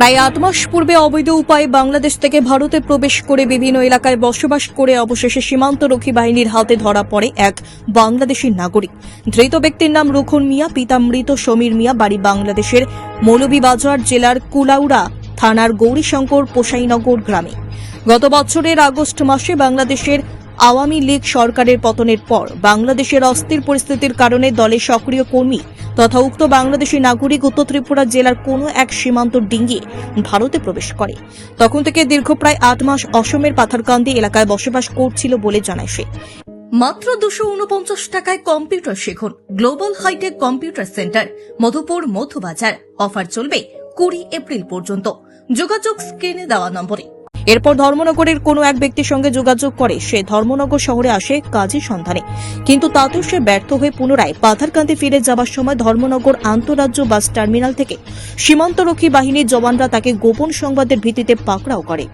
প্রায় আট মাস পূর্বে অবৈধ উপায়ে বাংলাদেশ থেকে ভারতে প্রবেশ করে বিভিন্ন এলাকায় বসবাস করে অবশেষে সীমান্তরক্ষী বাহিনীর হাতে ধরা পড়ে এক বাংলাদেশী নাগরিক। ধৃত ব্যক্তির নাম রুখন মিয়া, পিতা মৃত সমীর মিয়া, বাড়ি বাংলাদেশের মৌলভীবাজার জেলার কুলাউড়া থানার গৌরীশঙ্কর পোসাইনগর গ্রামে। গত বছরের আগস্ট মাসে বাংলাদেশের আওয়ামী লীগ সরকারের পতনের পর বাংলাদেশের অস্থির পরিস্থিতির কারণে দলের সক্রিয় কর্মী তথা উক্ত বাংলাদেশী নাগরিক উত্তর ত্রিপুরা জেলার কোনো এক সীমান্ত ডিঙ্গিয়ে ভারতে প্রবেশ করে। তখন থেকে দীর্ঘ প্রায় আট মাস অসমের পাথারকান্দি এলাকায় বসবাস করছিল বলে জানায় সে। মাত্র দুশো উনপঞ্চাশ টাকায় কম্পিউটার শিখুন global hi tech computer centre, Madhupur Madhubazar. Offer চলবে কুড়ি এপ্রিল পর্যন্ত। যোগাযোগ স্ক্রিনে দেওয়া নম্বরে। এরপর ধর্মনগরের কোনো এক ব্যক্তির সঙ্গে যোগাযোগ করে সে ধর্মনগর শহরে আসে কাজের সন্ধানে। কিন্তু তাতেও সে ব্যর্থ হয়ে পুনরায় পাথারকান্দি ফিরে যাবার সময় ধর্মনগর আন্তরাজ্য বাস টার্মিনাল থেকে সীমান্তরক্ষী বাহিনীর জওয়ানরা তাকে গোপন সংবাদের ভিত্তিতে পাকড়াও করে।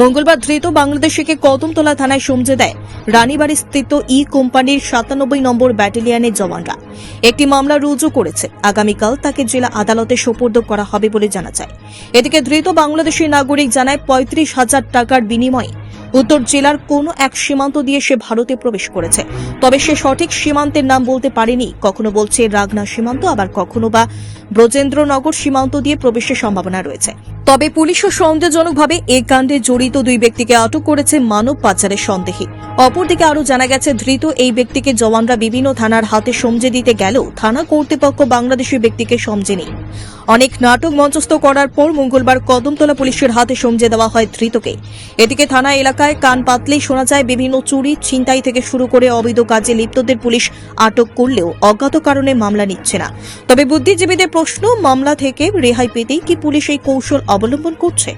মঙ্গলবার ধৃত বাংলাদেশিকে কদমতলা থানায় সমঝে দেয়। রানীবাড়ি স্থিত ই কোম্পানির সাতানব্বই নম্বর ব্যাটালিয়নের জওয়ানরা। একটি মামলা রুজু করেছে। আগামীকাল তাকে জেলা আদালতে সোপর্দ করা হবে বলে জানা যায়। এদিকে ধৃত বাংলাদেশি নাগরিক জানায় পঁয়ত্রিশ হাজার টাকার বিনিময়ে উত্তর জেলার কোনো এক সীমান্ত দিয়ে সে ভারতে প্রবেশ করেছে। তবে সে সঠিক সীমান্তের নাম বলতে পারেনি। কখনো বলছে রাগনা সীমান্ত, আবার কখনো বা ব্রজেন্দ্রনগর সীমান্ত দিয়ে প্রবেশের সম্ভাবনা রয়েছে। তবে পুলিশও সন্দেহজনকভাবে এ কাণ্ডে জড়িত দুই ব্যক্তিকে আটক করেছে মানব পাচারের সন্দেহে। অপরদিকে আরও জানা গেছে, ধৃত এই ব্যক্তিকে জওয়ানরা বিভিন্ন থানার হাতে সমঝে দিতে গেলেও থানা কর্তৃপক্ষ বাংলাদেশি ব্যক্তিকে সমঝে নেই। অনেক নাটক মঞ্চস্থ করার পর মঙ্গলবার কদমতলা পুলিশের হাতে সমঝে দেওয়া হয় ধৃতকে। এদিকে থানা এলাকায় কান পাতলেই শোনা যায়, বিভিন্ন চুরি, ছিনতাই থেকে শুরু করে অবৈধ কাজে লিপ্তদের পুলিশ আটক করলেও অজ্ঞাত কারণে মামলা নিচ্ছে না। তবে বুদ্ধিজীবীদের প্রশ্ন, মামলা থেকে রেহাই পেতেই কি পুলিশ এই কৌশল অবলম্বন করছে।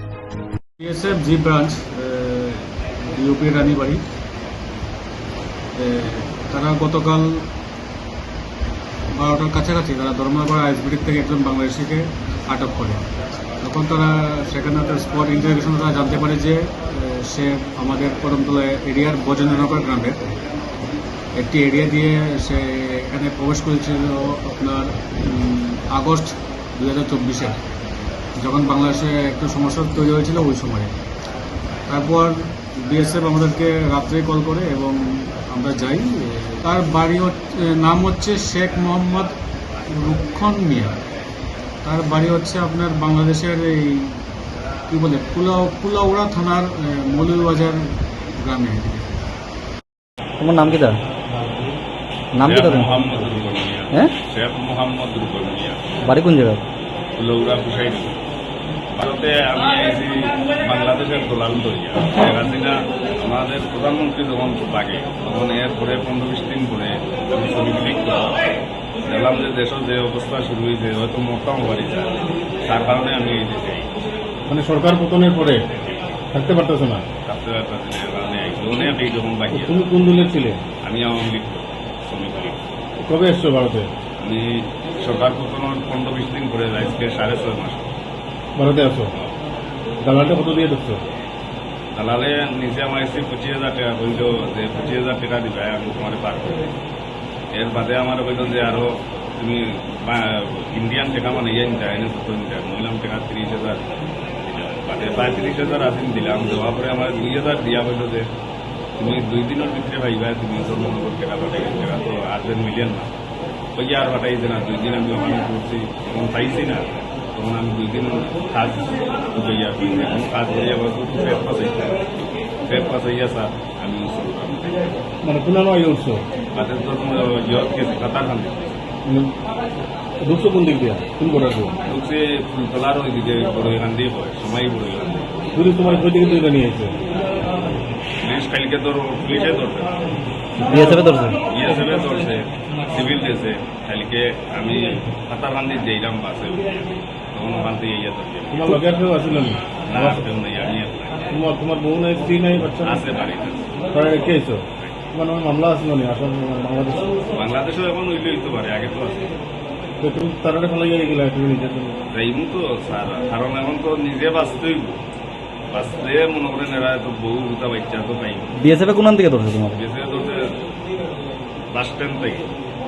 তারা গতকাল বারোটার কাছাকাছি, তারা ধর্মনগর আইসবিটির থেকে একজন বাংলাদেশিকে আটক করে। তখন তারা সেখানে তার স্পট ইন্টারভিউশন তারা জানতে পারে যে সে আমাদের কদমতলা এরিয়ার বজেন্দ্রনগর গ্রামের। একটি এরিয়া দিয়ে সে এখানে প্রবেশ করেছিল আপনার আগস্ট দু হাজার চব্বিশে। যখন বাংলাদেশে একটু সমস্যা তৈরি হয়েছিল ওই সময়ে। তারপর বিএসএফ আমাদেরকে রাত্রে কল করে এবং আমরা যাই। তার বাড়ি হচ্ছে- নাম হচ্ছে শেখ মোহাম্মদ রুক্ষণ মিয়া। তার বাড়ি হচ্ছে আপনার বাংলাদেশের এই কী বলে কুলাউ কুলাউড়া থানার আহ, মৌলভীবাজার গ্রামে। তোমার নাম কি দা নাম কি? মিয়া। হ্যাঁ? বাড়ি কোন জায়গা লৌরা পুষাই ভারতে আমি আইছি বাংলাদেশের দোলাল দরিয়া শেখ হাসিনা আমাদের প্রধানমন্ত্রী যখন লাগে তখন এরপরে পনেরো বিশ দিন পরে আমি ছবি ক্লিক করলাম। দেখলাম যে দেশের যে অবস্থা শুরু হয়েছে হয়তো মোটাও বাড়ি যায় তার কারণে আমি এই দেশে মানে সরকার পতনের পরে থাকতে পারতেছো না? থাকতে পারতেছি না, এর কারণে অনেক এই যখন বাকি। তুমি কোন দলের ছিলে? আমি আওয়ামী লীগ শ্রমিক লীগ। কবে এসছো ভারতে? আমি সরকার পতনের পনেরো বিশ দিন করে আজকে সাড়ে ছয় মাস। ভারতে আছো? দালালটা কত দিয়ে দেখছ দালালে নিজে আমার এসে পঁচিশ হাজার টাকা কইল যে পঁচিশ হাজার টাকা দিবে আমি তোমার পার করে। এর বাদে আমার কইল যে আরও তুমি ইন্ডিয়ান টাকা মানে ইয়ে নিতে এনে সত্তর নিতে মহিলাম টাকা তিরিশ হাজার বাদে প্রায় তিরিশ হাজার আসিন দিলাম দেওয়ার পরে আমার দুই হাজার দিয়া কইল যে তুমি দুই দিনের ভিতরে ভাইবা তুমি তোর মনে কর টাকা পাঠাই টাকা তো আর্জেন্ট মিলিয়ন না। ওই আর পাঠাইছে না দুই দিন আমি ওখানে করছি তখন পাইছি না তখন আমি দুই দিন কাজ ঢুকাইয়া পেয়েছি এখন কাজ করিয়া বলতো ফের পাশাইছে ফের পাশাইয়া স্যার আমি মানে কোন নয় উঠছো তাদের তো ইয়ত গেছে কাতার খান ঢুকছো কোন দিক দিয়া? কোন বর্ডার দিয়ে? ঢুকছে ফুলতলার ওইদিকে বড় এখান দিয়ে সময় বড় এখান দিয়ে। তোমার কই থেকে তুই নিয়ে এসে পুলিশ কালকে তোর পুলিশে ধরবে বিএসএফে ধরছে? বিএসএফে ধরছে সিভিল দিয়েছে। কালকে আমি কাতার খান দিয়ে বাসে তখন ওখান থেকে ইয়ে ধরবে তোমার লগে আর কেউ আসিল না না কেউ নেই আমি। তোমার তোমার বউ নাই স্ত্রী নাই বাচ্চা আছে বাড়িতে। তারা রেখে এসো তোমার নামে মামলা আসলো নি আসাম বাংলাদেশ? বাংলাদেশেও এখন উইলে হইতে পারে আগে তো আছে। তো তুমি তারা ফেলাই গিয়ে গেলে তুমি নিজের জন্য যাইমু তো স্যার কারণ এখন তো নিজে বাঁচতেই বাঁচতে মনে করেন এরা তো বউ দুটা বাচ্চা তো পাই বিএসএফে কোন দিকে ধরছে তোমার? বেশি ধরতে বাস স্ট্যান্ড থেকে।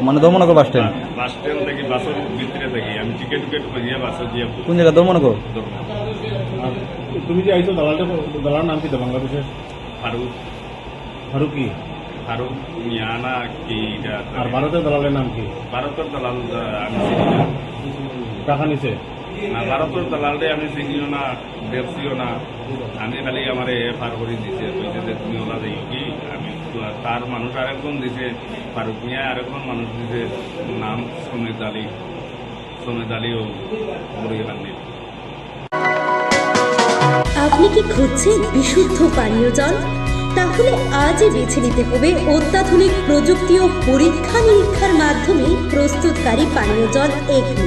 মানে Dharmanagar bus stand bus stand থেকে বাসের ভিতরে থাকি। আমি টিকিট টিকিট করিয়ে বাসে গিয়ে কোন জায়গা ধর্মনগর? তুমি যে আইছো দালালটা দালাল নাম কি বাংলাদেশের? ফারুক। ফারুকি? ফারুক মিয়ানা কি এটা? আর ভারতের দালালের নাম কি? ভারতের দালাল টাকা নিছে? ভারতের আমি চিনিও না দেখছিও না। আমি খালি আমার করে দিছে। কইছে যে, তুমি ওলা যাইও কি? আমি তার মানুষ আরেকজন দিছে ফারুক মিয়া আরেকজন মানুষ দিছে। নাম আলী। আপনি কি খুঁজছেন বিশুদ্ধ পানীয় জল? তাহলে আজই বেছে নিতে হবে অত্যাধুনিক প্রযুক্তি ও পরীক্ষা নিরীক্ষার মাধ্যমে প্রস্তুতকারী পানীয় জল এগনি